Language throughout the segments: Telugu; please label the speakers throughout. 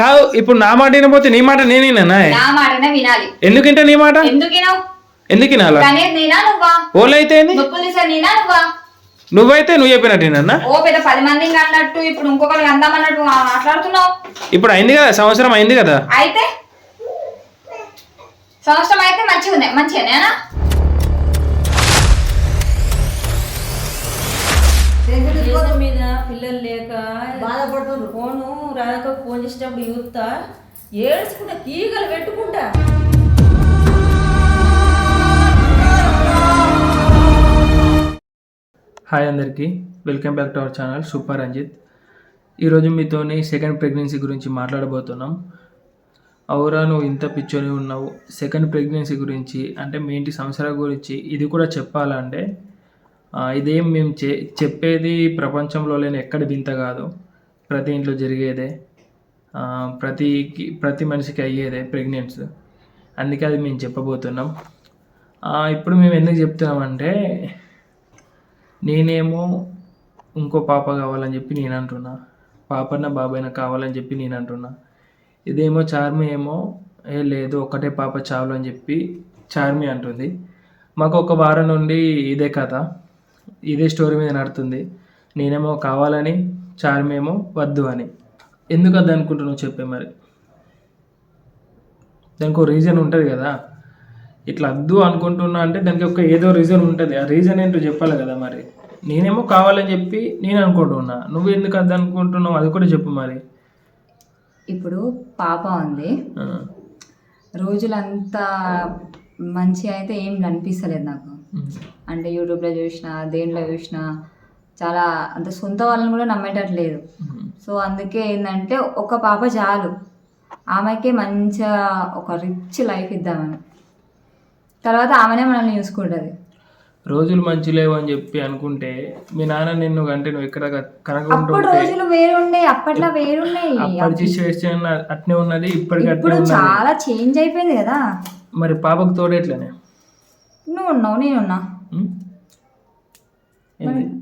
Speaker 1: కాదు ఇప్పుడు నా మాట వినపోతే నీ మాట నేనేనా
Speaker 2: నా మాటనే వినాలి.
Speaker 1: ఎందుకంటే నీ మాట? ఎందుకు వినాలా?
Speaker 2: కానీ నేనా నువ్వా?
Speaker 1: ఓలైతే
Speaker 2: నేనా
Speaker 1: నువ్వైతే నువ్వు చెప్పినట్టు నేనన్నా
Speaker 2: ఓ పెద్ద పది మంది అన్నట్టు ఇప్పుడు ఇంకొకరికి అందామన్నట్టు మాట్లాడుతున్నావు.
Speaker 1: ఇప్పుడు అయింది కదా? సంవత్సరం అయింది కదా?
Speaker 2: అయితే? సంవత్సరం అయితే మంచిగా ఉంది మంచిగానేనా
Speaker 3: ఫోన్ చేసినప్పుడు చూస్తా ఏడ్చుకుంటా తీగలు పెట్టుకుంటా.
Speaker 1: హాయ్ అందరికీ. Welcome back to our channel super Ranjith. ఈరోజు మీతోని సెకండ్ ప్రెగ్నెన్సీ గురించి మాట్లాడబోతున్నాం. అవురా నువ్వు ఇంత పిచ్చోని ఉన్నావు. సెకండ్ ప్రెగ్నెన్సీ గురించి అంటే మీ ఇంటి సంవత్సరాల గురించి ఇది కూడా చెప్పాలంటే ఇదేం మేము చె చెప్పేది ప్రపంచంలో లేని ఎక్కడ వింత కాదు. ప్రతి ఇంట్లో జరిగేదే. ప్రతికి ప్రతి మనిషికి అయ్యేదే ప్రెగ్నెన్స్ అందుకే అది మేము చెప్పబోతున్నాం. ఇప్పుడు మేము ఎందుకు చెప్తున్నామంటే నేనేమో ఇంకో పాప కావాలని చెప్పి నేను అంటున్నా. పాపన్న బాబాయ్న కావాలని చెప్పి నేను అంటున్నా. ఇదేమో చార్మి ఏమో ఏ లేదు ఒకటే పాప చాలు అని చెప్పి చార్మి అంటుంది. మాకు ఒక వారం నుండి ఇదే కథ. ఇదే స్టోరీ మీద నడుతుంది. నేనేమో కావాలని చార్మి ఏమో వద్దు అని. ఎందుకు వద్దు అనుకుంటున్నావు చెప్పే మరి? దానికి ఒక రీజన్ ఉంటుంది కదా. ఇట్లా వద్దు అనుకుంటున్నా అంటే దానికి ఒక ఏదో రీజన్ ఉంటుంది. ఆ రీజన్ ఏంటో చెప్పాలి కదా మరి. నేనేమో కావాలని చెప్పి నేను అనుకుంటున్నా. నువ్వు ఎందుకు వద్దు అనుకుంటున్నావు? అది కూడా చెప్పు మరి.
Speaker 2: ఇప్పుడు పాప ఉంది. రోజులంతా మంచి అయితే ఏం అనిపిస్తలేదు నాకు. అంటే యూట్యూబ్లో చూసిన దేంట్లో చూసిన చాలా అంత సొంత వాళ్ళని కూడా నమ్మేటట్లేదు. సో అందుకే ఏంటంటే ఒక పాప చాలు. ఆమెకే మంచిగా ఒక రిచ్ లైఫ్ ఇద్దామని. తర్వాత ఆమెనే మనల్ని చూసుకుంటుంది.
Speaker 1: రోజులు మంచి లేవు అని చెప్పి అనుకుంటే మీ నాన్న నిన్ను అంటే నువ్వు ఎక్కడ
Speaker 2: అప్పుడు రోజులు వేరుండే అప్పట్లో వేరున్నాయి
Speaker 1: అప్పటి సిచ్యువేషన్ అట్నే ఉన్నది ఇప్పటికి అట్నే
Speaker 2: ఇప్పుడు
Speaker 1: ఉన్నది.
Speaker 2: చాలా చేంజ్ అయిపోయింది కదా.
Speaker 1: మరి పాపకు తోడేట్లనే
Speaker 2: నువ్వు ఉన్నావు నేను ఉన్నా?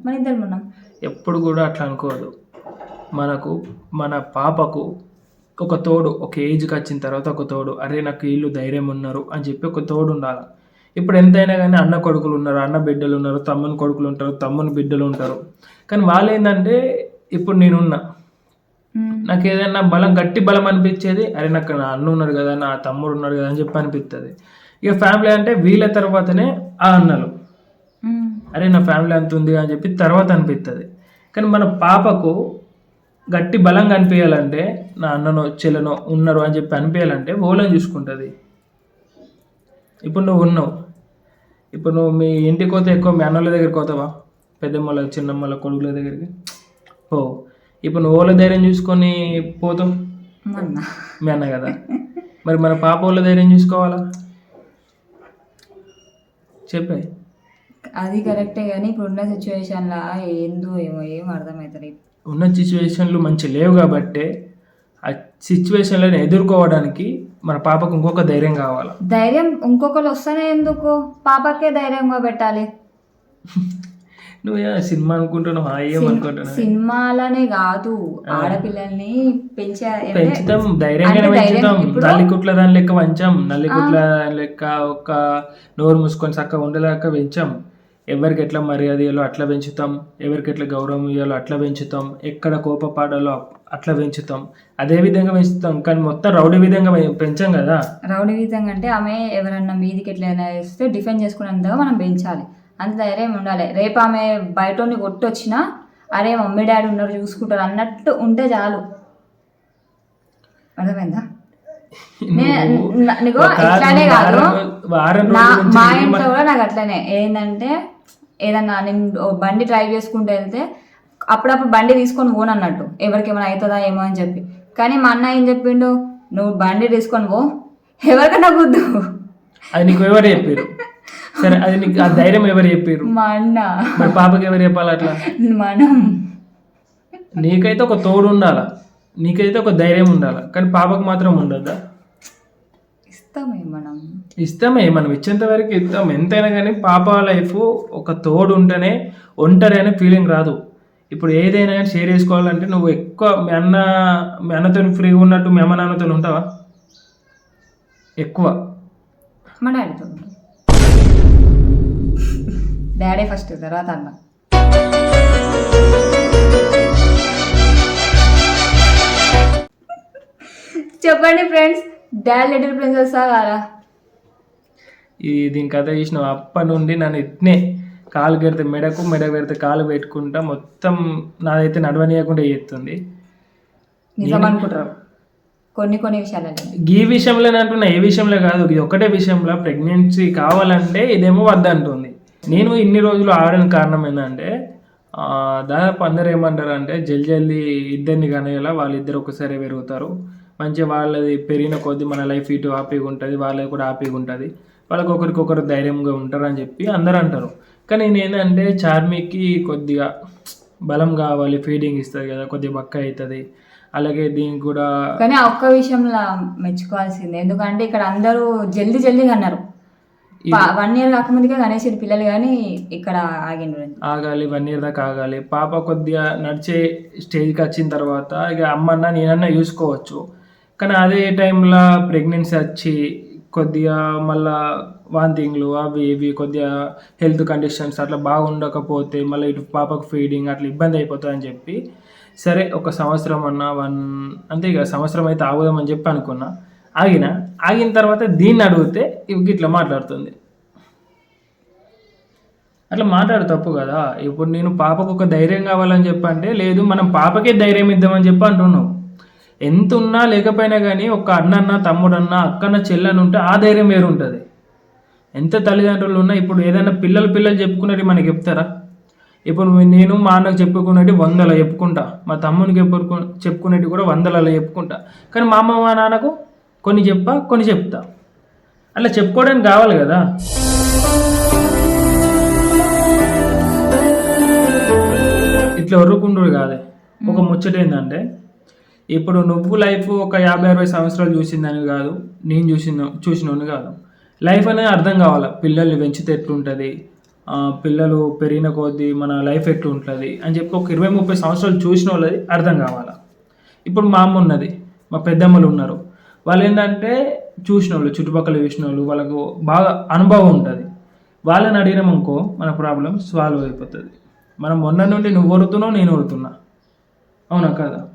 Speaker 2: మన ఇద్దరు ఉన్నాం.
Speaker 1: ఎప్పుడు కూడా అట్లా అనుకోదు మనకు మన పాపకు ఒక తోడు ఒక ఏజ్కి వచ్చిన తర్వాత ఒక తోడు అరే నాకు వీళ్ళు ధైర్యం ఉన్నారు అని చెప్పి ఒక తోడు ఉండాలి. ఇప్పుడు ఎంతైనా కానీ అన్న కొడుకులు ఉన్నారు అన్న బిడ్డలు ఉన్నారు తమ్ముని కొడుకులు ఉంటారు తమ్ముని బిడ్డలు ఉంటారు. కానీ వాళ్ళు ఏంటంటే ఇప్పుడు నేనున్నా. నాకు ఏదైనా బలం గట్టి బలం అనిపించేది అరే నాకు నా అన్న ఉన్నాడు కదా నా తమ్ముడు ఉన్నాడు కదా అని చెప్పి అనిపిస్తుంది ఇక ఫ్యామిలీ అంటే వీళ్ళ తర్వాతనే ఆ అన్నలు. అరే నా ఫ్యామిలీ అంత ఉంది అని చెప్పి తర్వాత అనిపిస్తుంది కానీ మన పాపకు గట్టి బలంగా అనిపించాలంటే నా అన్ననో చెల్లెనో ఉన్నారు అని చెప్పి అనిపించాలంటే ఓలని చూసుకుంటుంది. ఇప్పుడు నువ్వు ఉన్నావు. ఇప్పుడు నువ్వు మీ ఇంటికి పోతే ఎక్కువ మీ అన్నల దగ్గరికి పోతావా? పెద్దమ్మల చిన్నమ్మల కొడుకుల దగ్గరికి? ఓ ఇప్పుడు నువ్వు ఓళ్ళ ధైర్యం చూసుకొని
Speaker 2: మొన్న.
Speaker 1: మీ అన్న కదా? మరి మన పాప వాళ్ళ ధైర్యం చూసుకోవాలా? చెప్పే.
Speaker 2: అది కరెక్టే కానీ ఇప్పుడున్న సిచ్యువేషన్లో ఏందో ఏమో ఏం అర్థమవుతుంది
Speaker 1: ఉన్న సిచ్యువేషన్లు మంచి లేవు కాబట్టే ఆ సిచ్యువేషన్లను ఎదుర్కోవడానికి మన పాపకు ఇంకొక ధైర్యం కావాలి?
Speaker 2: ధైర్యం ఇంకొకరు వస్తేనే ఎందుకు? పాపకే ధైర్యంగా పెట్టాలి.
Speaker 1: నువ్వు సినిమా అనుకుంటున్నావు?
Speaker 2: సినిమాలనే కాదు. ఆడపిల్లల్ని పెంచే
Speaker 1: పెంచుతాం ధైర్యంగానే పెంచుతాం. నల్లికుట్ల దాని లెక్క పెంచాం. నల్లికుట్ల దాని లెక్క ఒక నోరు మూసుకొని చక్కగా ఉండలేక పెంచాం. ఎవరికి ఎట్లా మర్యాద ఇవ్వాలో అట్లా పెంచుతాం ఎవరికి ఎట్లా గౌరవం ఇవ్వాలో అట్లా పెంచుతాం ఎక్కడ కోపపాడాలో అట్లా పెంచుతాం. అదే విధంగా పెంచుతాం కానీ మొత్తం రౌడీ విధంగా పెంచాం కదా.
Speaker 2: రౌడీ విధంగా అంటే ఆమె ఎవరన్నా మీదికి ఎట్లయినా వేస్తే డిఫెండ్ చేసుకునేంతగా మనం పెంచాలి. అంత ధైర్యం ఉండాలి. రేపు ఆమె బయటని కొట్టొచ్చినా అరే మమ్మీ డాడీ ఉన్నారు చూసుకుంటారు అన్నట్టు ఉంటే చాలు. అర్థమైందా? మా ఇంట్లో కూడా నాకు అట్లనే. ఏంటంటే ఏదన్నా నేను బండి డ్రైవ్ చేసుకుంటూ వెళ్తే అప్పుడప్పుడు బండి తీసుకొని పోను అన్నట్టు. ఎవరికి ఏమైనా అవుతుందా ఏమో అని చెప్పి. కానీ మా అన్న ఏం చెప్పిండు? నువ్వు బండి తీసుకొని పో. ఎవరికన్నా గుద్దు.
Speaker 1: అది నీకు ఎవరు చెప్పారు సరే అది నీకు ఆ ధైర్యం ఎవరు చెప్పారు
Speaker 2: మా అన్న.
Speaker 1: మరి పాపకి ఎవరు చెప్పాలి అట్లా?
Speaker 2: మనం.
Speaker 1: నీకైతే ఒక తోడు ఉండాలా? నీకైతే ఒక ధైర్యం ఉండాలా? కానీ పాపకు మాత్రం ఉండద్దా?
Speaker 2: ఇస్తామే మనం
Speaker 1: ఇస్తామే మనం ఇచ్చేంత వరకు ఇస్తాం. ఎంతైనా కానీ పాప లైఫ్ ఒక తోడు ఉంటేనే ఒంటరి అనే ఫీలింగ్ రాదు. ఇప్పుడు ఏదైనా కానీ షేర్ చేసుకోవాలంటే నువ్వు ఎక్కువ మీ అన్న మీ అన్నతో ఫ్రీగా ఉన్నట్టు మీ అమ్మ నాన్నతో ఉంటావా? ఎక్కువ.
Speaker 2: మా డాడీతో డాడీ ఫస్ట్ తర్వాత అన్న చెప్పండి ఫ్రెండ్స్ డాడీ లిటిల్ ప్రిన్సెస్ కారా
Speaker 1: ఈ దీని కథ చూసిన అప్పటి నుండి నన్ను ఇట్నే కాలు పెడితే మెడకు మెడ పెడితే కాలు పెట్టుకుంటా మొత్తం నాదైతే నడవనీయకుండా చేస్తుంది.
Speaker 2: నిజం అనుకుంటారు కొన్ని కొన్ని విషయాలలో
Speaker 1: ఈ విషయంలో అంటున్నా ఏ విషయంలో కాదు. ఇది ఒకటే విషయంలో ప్రెగ్నెన్సీ కావాలంటే ఇదేమో వద్దంటుంది. నేను ఇన్ని రోజులు ఆడని కారణం ఏంటంటే దాదాపు అందరు ఏమంటారు అంటే జల్ది జల్దీ ఇద్దరిని కనేలా వాళ్ళిద్దరు ఒకసారి పెరుగుతారు. మంచిగా వాళ్ళది పెరిగిన కొద్దీ మన లైఫ్ ఇటు హ్యాపీగా ఉంటుంది వాళ్ళది కూడా హ్యాపీగా ఉంటుంది. వాళ్ళకి ఒకరికొకరు ధైర్యంగా ఉంటారు అని చెప్పి అందరూ అంటారు. కానీ నేనంటే చార్మీకి కొద్దిగా బలం కావాలి ఫీడింగ్ ఇస్తుంది కదా కొద్దిగా బక్క అవుతుంది. అలాగే దీనికి కూడా
Speaker 2: కానీ ఒక్క విషయంలో మెచ్చుకోవాల్సిందే. ఎందుకంటే ఇక్కడ అందరూ జల్దీ జల్దీగా అన్నారు. వన్ ఇయర్ కాకముందుకే గణేష్ పిల్లలు కానీ ఇక్కడ ఆగిండ్రు
Speaker 1: ఆగాలి వన్ ఇయర్ దాకా ఆగాలి. పాప కొద్దిగా నడిచే స్టేజ్కి వచ్చిన తర్వాత ఇక అమ్మన్న నేనన్నా చూసుకోవచ్చు. కానీ అదే టైంలో ప్రెగ్నెన్సీ వచ్చి కొద్దిగా మళ్ళా వాంతింగ్లు అవి ఇవి కొద్దిగా హెల్త్ కండిషన్స్ అట్లా బాగుండకపోతే మళ్ళీ ఇటు పాపకు ఫీడింగ్ అట్లా ఇబ్బంది అయిపోతుంది అని చెప్పి సరే ఒక సంవత్సరం అన్న వన్ అంతే ఇక సంవత్సరం అయితే ఆగుదామని చెప్పి అనుకున్నా. ఆగిన ఆగిన తర్వాత దీన్ని అడిగితే ఇవి ఇట్లా మాట్లాడుతుంది. అట్లా మాట్లాడు తప్పు కదా. ఇప్పుడు నేను పాపకు ఒక ధైర్యం కావాలని చెప్పంటే లేదు మనం పాపకే ధైర్యం ఇద్దామని చెప్పి అంటున్నావు. ఎంత ఉన్నా లేకపోయినా కానీ ఒక అన్నన్న తమ్ముడన్న అక్కన్న చెల్లెని ఉంటే ఆ ధైర్యం వేరు ఉంటుంది. ఎంత తల్లిదండ్రులు ఉన్నా ఇప్పుడు ఏదైనా పిల్లలు పిల్లలు చెప్పుకున్నట్టు మనకి చెప్తారా? ఇప్పుడు నేను మా అన్నకు చెప్పుకున్నట్టు వందల చెప్పుకుంటా. మా తమ్మునికి చెప్పుకు చెప్పుకునేటి కూడా వందలలో చెప్పుకుంటా. కానీ మా అమ్మ మా నాన్నకు కొన్ని చెప్పా కొన్ని చెప్తా. అట్లా చెప్పుకోవడానికి కావాలి కదా. ఇట్లా ఒర్రుకుంటుడు కాదే. ఒక ముచ్చట ఏంటంటే ఇప్పుడు నువ్వు లైఫ్ ఒక యాభై అరవై సంవత్సరాలు చూసిందని కాదు నేను చూసిన చూసినోని కాదు. లైఫ్ అనేది అర్థం కావాలి. పిల్లల్ని పెంచితే ఎట్లుంటుంది? పిల్లలు పెరిగిన కొద్దీ మన లైఫ్ ఎట్లుంటుంది? అని చెప్పి ఒక ఇరవై ముప్పై సంవత్సరాలు చూసిన వాళ్ళది అర్థం కావాలి? ఇప్పుడు మా అమ్మ ఉన్నది మా పెద్దమ్మలు ఉన్నారు. వాళ్ళు ఏంటంటే చూసిన వాళ్ళు చుట్టుపక్కల చూసిన వాళ్ళు వాళ్ళకు బాగా అనుభవం ఉంటుంది. వాళ్ళని అడిగినామనుకో మన ప్రాబ్లం సాల్వ్ అయిపోతుంది. మనం మొన్న నుండి నువ్వు ఒరుతున్నావు నేను ఒరుతున్నా అవునా కదా?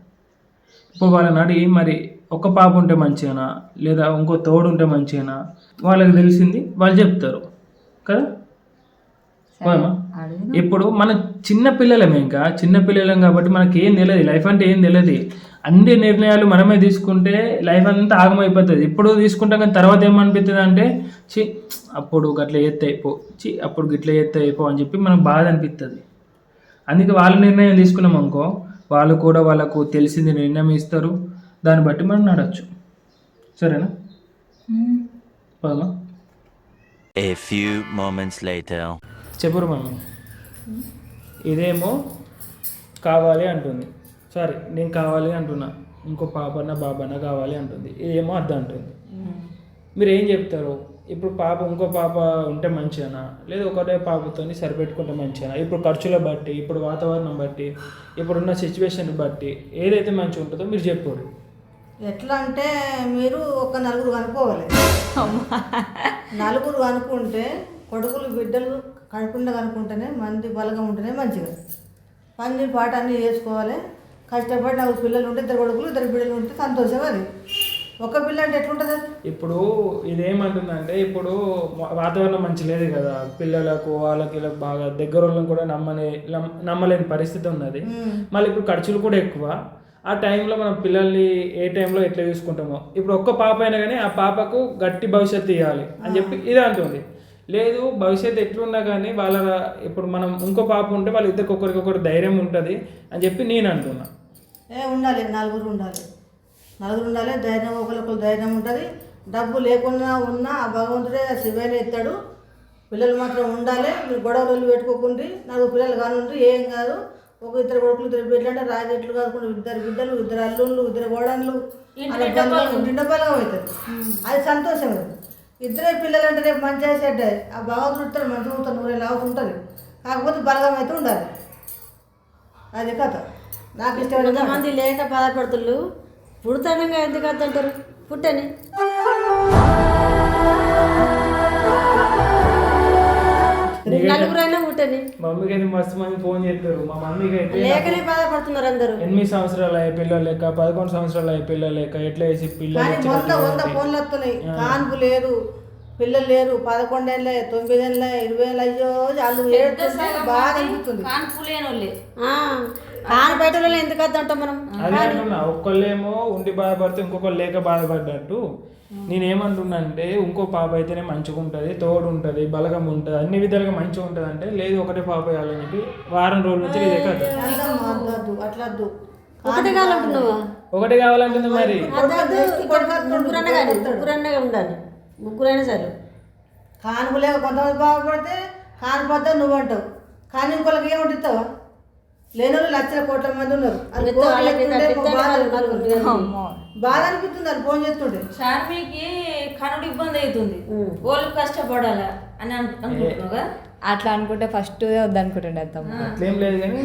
Speaker 1: ఇప్పుడు వాళ్ళని అడిగి మరి ఒక పాప ఉంటే మంచిగానా? లేదా ఇంకో తోడు ఉంటే మంచిగానా? వాళ్ళకి తెలిసింది వాళ్ళు చెప్తారు. కదా? ఇప్పుడు మన చిన్న పిల్లలమే ఇంకా చిన్న పిల్లలం కాబట్టి మనకి ఏం తెలియదు లైఫ్ అంటే ఏం తెలియదు. అన్ని నిర్ణయాలు మనమే తీసుకుంటే లైఫ్ అంతా ఆగమైపోతుంది. ఇప్పుడు తీసుకుంటాం కానీ తర్వాత ఏమనిపిస్తుంది అంటే చి అప్పుడు గట్ల ఎత్తే అయిపో చి అప్పుడు గిట్ల ఎత్తే అయిపో అని చెప్పి మనకు బాధ అనిపిస్తుంది అందుకే వాళ్ళ నిర్ణయం తీసుకున్నాం అనుకో వాళ్ళు కూడా వాళ్ళకు తెలిసింది నిర్ణయం ఇస్తారు. దాన్ని బట్టి మనం నడచ్చు. సరేనా. పోదామా?
Speaker 4: A few moments later.
Speaker 1: చెప్పురు మమ్మీ. ఇదేమో కావాలి అంటుంది. సారీ నేను కావాలి అంటున్నా. ఇంకో పాపన్న బాబన్న కావాలి అంటుంది. ఇదేమో అర్థం అంటుంది. మీరు ఏం చెప్తారు? ఇప్పుడు పాప ఇంకో పాప ఉంటే మంచిగానా? లేదా ఒకటే పాపతో సరిపెట్టుకుంటే మంచిగానా? ఇప్పుడు ఖర్చుల బట్టి ఇప్పుడు వాతావరణం బట్టి ఇప్పుడున్న సిచ్యువేషన్ బట్టి ఏదైతే మంచిగా ఉంటుందో మీరు చెప్పారు
Speaker 5: ఎట్లా అంటే మీరు ఒక నలుగురు కనుక్కోవాలి. నలుగురు కనుక్కుంటే కొడుకులు బిడ్డలు కనుకుండా కనుక్కుంటేనే మంది బలంగా ఉంటేనే మంచిగా పని పాట అన్నీ చేసుకోవాలి. కష్టపడి నలుగురు పిల్లలు ఉంటే ఇద్దరు కొడుకులు ఇద్దరు బిడ్డలు ఉంటే సంతోషం అది. ఒక పిల్ల అంటే ఎట్లుంటుంది?
Speaker 1: ఇప్పుడు ఇదేమంటుందంటే ఇప్పుడు వాతావరణం మంచి లేదు కదా. పిల్లలకు వాళ్ళకి వీళ్ళకి బాగా దగ్గర వాళ్ళని కూడా నమ్మని నమ్- నమ్మలేని పరిస్థితి ఉన్నది. మళ్ళీ ఇప్పుడు ఖర్చులు కూడా ఎక్కువ. ఆ టైంలో మనం పిల్లల్ని ఏ టైంలో ఎట్లా చూసుకుంటామో. ఇప్పుడు ఒక్క పాప అయినా కానీ ఆ పాపకు గట్టి భవిష్యత్తు ఇవ్వాలి అని చెప్పి ఇది అంటుంది. లేదు భవిష్యత్తు ఎట్లున్నా కానీ వాళ్ళ ఇప్పుడు మనం ఇంకో పాప ఉంటే వాళ్ళ ఇద్దరికి ఒకరికొకరు ధైర్యం ఉంటుంది అని చెప్పి నేను అంటున్నా
Speaker 5: ఏ ఉండాలి నలుగురు ఉండాలి. నలుగురు ఉండాలి ధైర్యం ఒకరికొకరు ధైర్యం ఉంటుంది. డబ్బు లేకున్నా ఉన్నా ఆ భగవంతుడే శివైన ఎత్తాడు. పిల్లలు మాత్రం ఉండాలి మీరు గొడవలు పెట్టుకోకుండా. నలుగురు పిల్లలు కానుండ్రి ఏం కాదు. ఒక ఇద్దరు కొడుకులు ఇద్దరు బిడ్డలు అంటే రాజెట్లు కాకుండా ఇద్దరు బిడ్డలు ఇద్దరు అల్లుళ్ళు ఇద్దరు గోడన్లు ఇంటి బలం అవుతుంది అది సంతోషం ఇద్దరే పిల్లలు అంటే రేపు మంచిగా చెడ్డ ఆ భగవంతుడు ఇద్దరు మంచిగా ఉంటారు నూరేళ్ళు అవుతుంటుంది కాకపోతే బలగం అయితే ఉండాలి అది కథ. నాకు ఇష్టమైన
Speaker 6: మంది లేక బాధపడుతుళ్ళు పుడతానంగా ఎందుకు అంటారు పుట్టని. నలుగురైనా పుట్టని
Speaker 1: మమ్మీకి అయితే మస్తు మంది ఫోన్ చేస్తారు మా మమ్మీకి అయితే
Speaker 6: లేకనే బాధపడుతున్నారు అందరూ.
Speaker 1: ఎనిమిది సంవత్సరాలు అయ్యే పిల్లలు లెక్క పదకొండు సంవత్సరాలు అయ్యే పిల్లలు లెక్క ఎట్లా వేసి పిల్లలు
Speaker 5: వంద వంద? ఫోన్లు వస్తున్నాయి. కాన్పు లేదు పిల్లలు లేరు పదకొండేళ్ళ తొమ్మిదేళ్ళ ఇరవై ఏళ్ళ అయ్యో వాళ్ళు ఏడుతుంటే బాగా అనిపిస్తుంది.
Speaker 3: కాన్పు లేని వాళ్ళే
Speaker 6: ఆ, కాని బయట వాళ్ళని ఎందుకు అంటాం మనం?
Speaker 1: ఒక్కళ్ళేమో ఉండి బాధపడితే ఇంకొకళ్ళు లేక బాధపడ్డట్టు. నేనేమంటున్నా అంటే ఇంకో పాప అయితేనే మంచిగా ఉంటుంది తోడు ఉంటుంది బలగం ఉంటుంది అన్ని విధాలుగా మంచిగా ఉంటుంది అంటే లేదు ఒకటే పాప వేయాలని చెప్పి వారం రోజుల నుంచి ఇదే కథ
Speaker 6: ఒకటే కావాలంటున్నావా?
Speaker 1: ఒకటి కావాలంటుంది మరి.
Speaker 6: అద్దద్దు ఇక్కడ ముగ్గురన్నా కానీ ముగ్గురన్నా ఉండాలి. ముగ్గురైనా సరే.
Speaker 5: కానుపు లేక కొంతమంది బాగుపడితే కానిపోతే నువ్వు అంటావు కానీ ఇంకొకరికి ఏమంటావు లేని వాళ్ళు లక్షల కోట్ల మంది ఉన్నారు. బాధ అనిపిస్తుంది. అది ఫోన్ చేస్తుంటే.
Speaker 3: షార్మీకి కనుడు ఇబ్బంది అవుతుంది. వాళ్ళు కష్టపడాలా అని అను- అనుకుంటున్నావు కదా
Speaker 2: అట్లా అనుకుంటే ఫస్ట్ వద్దనుకుంటుండే
Speaker 1: అట్లేం లేదు కానీ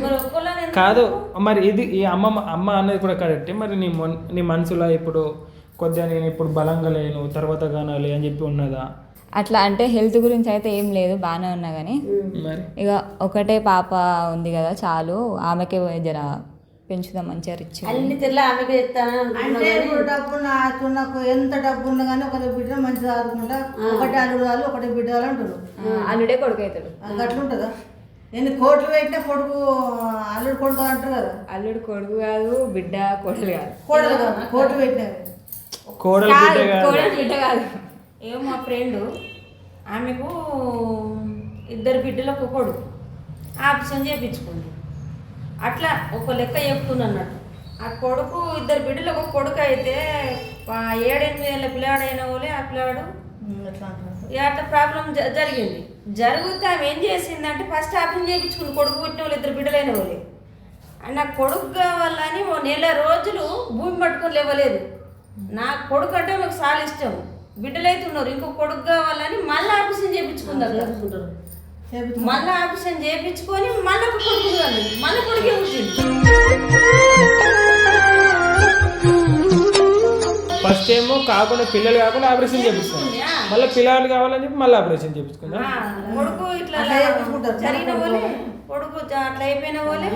Speaker 1: కాదు మరి ఇది ఈ అమ్మ అమ్మ అనేది కూడా కరెక్టే. మరి నీ మొన్ నీ మనసులో ఇప్పుడు కొద్దిగా నేను ఇప్పుడు బలంగా లేను తర్వాత కానాలి అని చెప్పి ఉన్నదా?
Speaker 2: అట్లా అంటే హెల్త్ గురించి అయితే ఏం లేదు బాగానే ఉన్నా కానీ
Speaker 1: మరి?
Speaker 2: ఇక ఒకటే పాప ఉంది కదా చాలు ఆమెకే జర పెంచుదాం మంచిగా రిచ్
Speaker 6: అన్ని తెల్ల ఆమెకి
Speaker 5: అంటే ఇప్పుడు డబ్బు నాకు నాకు ఎంత డబ్బు ఉన్నా కానీ ఒక బిడ్డ మంచిగా ఆదుకుంటా ఒకటే అల్లుడు వాళ్ళు ఒకటే బిడ్డ వాళ్ళు అంటారు
Speaker 2: అల్లుడే కొడుకు అవుతాడు
Speaker 5: అది అట్లుంటుందా ఎన్ని కోట్లు పెట్టినా కొడుకు అల్లుడు కొడుకు అంటారు కదా.
Speaker 2: అల్లుడు కొడుకు కాదు బిడ్డ కొడలు కాదు.
Speaker 5: కోడలు కాదు కోట్లు పెట్టినా
Speaker 1: కోడలు బిడ్డ కాదు.
Speaker 2: కోడలు బిడ్డ కాదు.
Speaker 3: ఏమో మా ఫ్రెండ్ ఆమెకు ఇద్దరు బిడ్డలు ఒక కొడుకు. ఆపరేషన్ చేయించుకుంది. అట్లా ఒక లెక్క చెప్తుంది అన్నట్టు. ఆ కొడుకు ఇద్దరు బిడ్డలు ఒక కొడుకు అయితే ఆ ఏడెనిమిది ఏళ్ళ పిల్లాడైన వాళ్ళే ఆ పిల్లాడు. అట్లా ప్రాబ్లం జరిగింది. జరిగితే ఆమె ఏం చేసిందంటే ఫస్ట్ ఆపరేషన్ చేయించుకుంది. కొడుకు పుట్టిన వాళ్ళు ఇద్దరు బిడ్డలైన వాళ్ళే. అండ్ నా కొడుకు కావాలని ఓ నెల రోజులు భూమి పట్టుకొని లేవలేదు. నా కొడుకు అంటే మాకు చాలా ఇష్టం. బిడ్డలైతే ఉన్నారు ఇంకో కొడుకు కావాలని మళ్ళీ ఆపరేషన్ చేయించుకుంది. మళ్ళీ ఆపరేషన్ చేయించుకొని మళ్ళీ ఒక కొడుకు కాదు మళ్ళీ కొడుకే
Speaker 1: ఫస్ట్ ఏమో కాకుండా పిల్లలు కాకుండా ఆపరేషన్ చేపించుకుంది మళ్ళీ పిల్లలు కావాలని చెప్పి మళ్ళీ ఆపరేషన్ చేపించుకుందా
Speaker 3: కొడుకు ఇట్లా. జరిగిన వాళ్ళే కొడుకు అట్లా అయిపోయిన వాళ్ళే.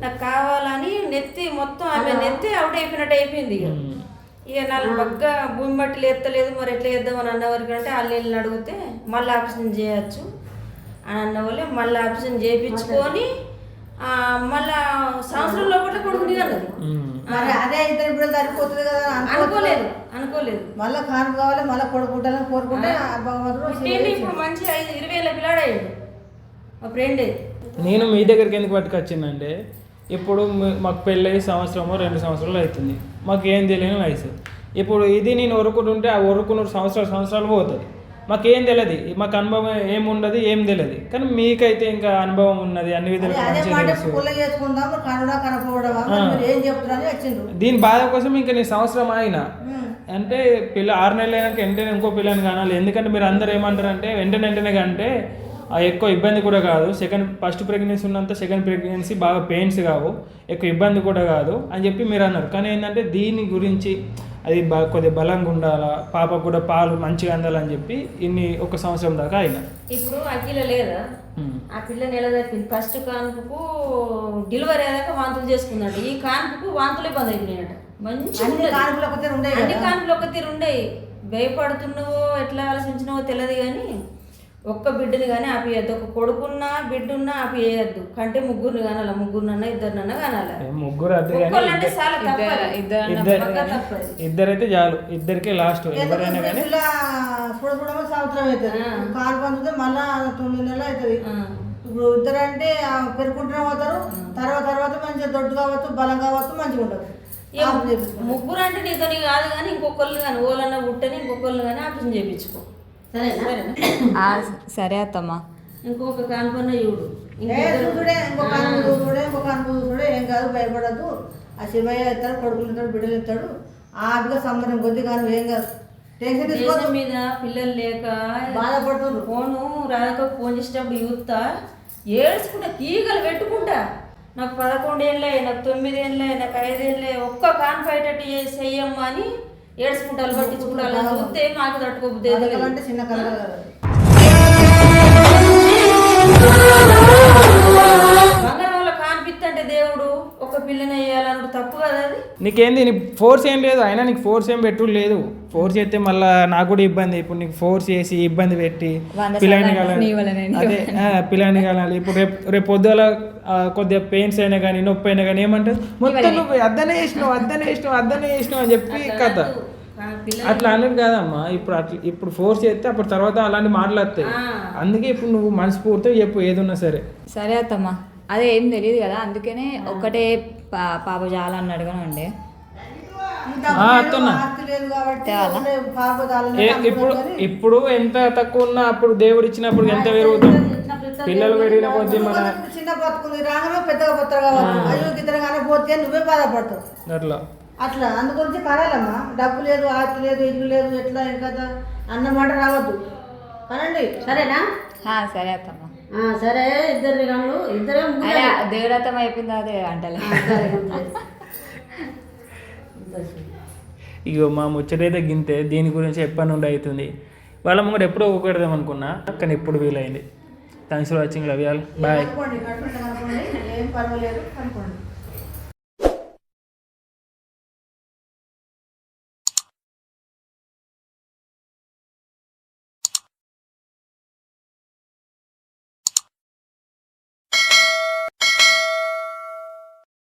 Speaker 3: నాకు కావాలని నెత్తి మొత్తం ఆమె నెత్తి అవుట్ అయిపోయినట్టు అయిపోయింది ఇక నాకు బగ్గా భూమి బట్టి ఎత్తలేదు మరి ఎట్లా చేద్దాం అని అన్నవారికి అంటే వాళ్ళు వెళ్ళి అడిగితే మళ్ళీ ఆపరేషన్ చేయొచ్చు అని అన్న వాళ్ళే మళ్ళీ ఆపరేషన్ చేయించుకొని ఆ, మళ్ళా సంవత్సరం లోపల కొడుకుని
Speaker 5: మరి అదే ఇద్దరు బిడ్డలు సరిపోతుంది కదా అని అనుకో-
Speaker 3: అనుకోలేదు అనుకోలేదు.
Speaker 5: మళ్ళా కాను కావాలి మళ్ళీ కొడుకు పుట్టాలని కోరుకుంటే
Speaker 3: ఇప్పుడు మంచి ఐదు ఇరవై ఏళ్ళ పిల్లాడయ్యాడు మా ఫ్రెండే.
Speaker 1: నేను మీ దగ్గరికి ఎందుకు పట్టుకొచ్చిందంటే ఇప్పుడు మాకు పెళ్ళి సంవత్సరమో రెండు సంవత్సరాలు అవుతుంది. మాకు ఏం తెలియని వయసు. ఇప్పుడు ఇది నేను ఒరుకుంటుంటే ఆ ఒరుకున్న సంవత్సరాలు సంవత్సరాలు పోతుంది మాకేం తెలియదు. మాకు అనుభవం ఏముండదు ఏం తెలియదు. కానీ మీకైతే ఇంకా అనుభవం ఉన్నది అన్ని విధాలుగా
Speaker 5: ఏం
Speaker 1: దీని బాధ కోసం ఇంకా నేను సంవత్సరం ఆగిన అంటే పిల్ల ఆరు నెలలు అయినాక వెంటనే ఇంకో పిల్లని కానాలి. ఎందుకంటే మీరు అందరు ఏమంటారు అంటే వెంటనే వెంటనే కంటే ఎక్కువ ఇబ్బంది కూడా కాదు. సెకండ్ ఫస్ట్ ప్రెగ్నెన్సీ ఉన్నంత సెకండ్ ప్రెగ్నెన్సీ బాగా పెయిన్స్ కావు. ఎక్కువ ఇబ్బంది కూడా కాదు అని చెప్పి మీరు అన్నారు. కానీ ఏంటంటే దీని గురించి అది బా కొద్దిగా బలంగా ఉండాలా పాపకు కూడా పాలు మంచిగా అందాలని చెప్పి ఇన్ని ఒక సంవత్సరం దాకా అయినా.
Speaker 3: ఇప్పుడు అఖిల లేదా? ఆ పిల్ల నెల తప్పింది ఫస్ట్ కాన్పుకు డెలివరీ అయ్యాక వాంతులు చేసుకున్నాడు ఈ కాన్పుకు వాంతులే బంద్ అయిపోయినాయట.
Speaker 5: ఒకటే ఉండే
Speaker 3: అన్ని కాన్పులు ఒక తీరు ఉండేవి. భయపడుతున్నావో ఎట్లా ఆలోచించినావో తెలియదు కానీ ఒక్క బిడ్డని కానీ ఆపియద్దు. ఒక కొడుకున్నా బిడ్డున్నా ఆపియద్దు. కంటే ముగ్గురిని కానాల ముగ్గురినన్నా ఇద్దరినన్నా కానాల
Speaker 1: ముగ్గురు
Speaker 3: ఒక్కళ్ళంటే చాలా
Speaker 1: ఇద్దరైతే చాలు. ఇద్దరికే లాస్ట్ ఎవరైనా కానీ
Speaker 5: పిల్ల చూడ చూడమో సంవత్సరం అవుతుంది. కాను పంచుతే మళ్ళా తొమ్మిది నెలలు అవుతుంది. ఇప్పుడు ఇద్దరు అంటే పెరుగుకుంటూనే పోతారు. తర్వాత తర్వాత మంచిగా దొడ్డు కావచ్చు బలం కావచ్చు మంచిగా ఉండదు.
Speaker 3: ఇక ముగ్గురు అంటే నీతోని కాదు కానీ ఇంకొకళ్ళు కానీ ఓలన్నా పుట్టని ఇంకొకళ్ళు కానీ ఆపరేషన్ చేయించుకో సరేనా?
Speaker 2: ఆ, సరే అత్తమ్మ.
Speaker 3: ఇంకొక కాన్పన్న చూడు.
Speaker 5: ఏ చూడే ఇంకొక అనుభవం చూడే ఇంకొక అనుభవం చూడే ఏం కాదు భయపడద్దు. ఆ శివయ్య ఇస్తాడు కొడుకులు ఇస్తాడు బిడ్డలు ఇస్తాడు ఆపిగా సంబరం కొద్ది కానీ ఏం కాదు. టెన్షన్ తీసుకోవద్దు
Speaker 3: మీద పిల్లలు లేక
Speaker 5: బాధపడుతున్నారు
Speaker 3: ఫోను రాధకు ఫోన్ చేసేటప్పుడు యూత్తా ఏడ్చుకుంటా కీగలు పెట్టుకుంటా. నాకు పదకొండు ఏళ్ళే నాకు తొమ్మిది ఏళ్ళే నాకు ఐదేళ్ళే ఒక్క కాన్ఫైటెట్ చెయ్యమ్మా అని ఏడ్చుకుంటారు పట్టించుకుంటారు చూస్తే మాకు తట్టుకోబుద్ది
Speaker 5: చిన్న కలగలు
Speaker 3: బంగారం వల్ల కానిపిస్తంటే దేవుడు ఒక పిల్లని వేయాలనుడు తప్పు కదా
Speaker 1: నీకేంది నీకు ఫోర్స్ ఏం లేదు అయినా నీకు ఫోర్స్ ఏం పెట్టు లేదు. ఫోర్స్ చేస్తే మళ్ళీ నాకు కూడా ఇబ్బంది. ఇప్పుడు నీకు ఫోర్స్ చేసి ఇబ్బంది పెట్టి పిల్లని కలాలి అదే పిల్లని కలాలి ఇప్పుడు రేపు రేపు పొద్దుల కొద్దిగా పెయిన్స్ అయినా కానీ నొప్పి అయినా కానీ ఏమంటారు? మొత్తం నువ్వు అద్దనే వేసినావు అద్దనే వేసినావు అద్దనే వేసినావు అని చెప్పి కథ. అట్లా అనేది కాదమ్మా. ఇప్పుడు అట్లా ఇప్పుడు ఫోర్స్ చేస్తే అప్పుడు తర్వాత అలాంటి మాటలు వస్తాయి. అందుకే ఇప్పుడు నువ్వు మనస్ఫూర్తిగా చెప్పు ఏదున్నా సరే.
Speaker 2: సరే అత్తమ్మ. అదే ఏం తెలియదు కదా అందుకనే ఒకటే పా పాప అడగను?
Speaker 5: ఒకటే పాప తాళం
Speaker 1: ఏ- ఇప్పుడు ఇప్పుడు ఎంత తక్కువ ఉన్నా అప్పుడు దేవుడు ఇచ్చినప్పుడు ఎంత పెరుగుతాం? పిల్లలు పెరిగిన కొద్దీ మన
Speaker 5: చిన్న బతుకుంది రాగానే పెద్దగా పోతారు కావచ్చు. అయ్యో ఇద్దరు కానీ పోతే నువ్వే బాధపడతావు.
Speaker 1: అట్లా.
Speaker 5: అట్లా. అందుగురించి కరాలమ్మా డబ్బు లేదు ఆస్తి లేదు ఇల్లు లేదు ఎట్లా ఏం కదా అన్నమాట రావద్దు. కనండి
Speaker 6: సరేనా?
Speaker 2: సరే అత్తమ్మ.
Speaker 6: సరే ఇద్దరు కనులు ఇద్దరే
Speaker 2: దేవుడత్తం అయిపోయింది అదే అంటలే.
Speaker 1: ఇగో మా ముచ్చటైతే గింతే దీని గురించి ఎప్పటి నుండి అవుతుంది? వాళ్ళ ముంగడు ఎప్పుడో ఒకడదాం అనుకున్నా కానీ ఇప్పుడు వీలైంది. Thanks for watching love y'all bye
Speaker 5: ఏం పర్వాలేదు కనుక్కోండి.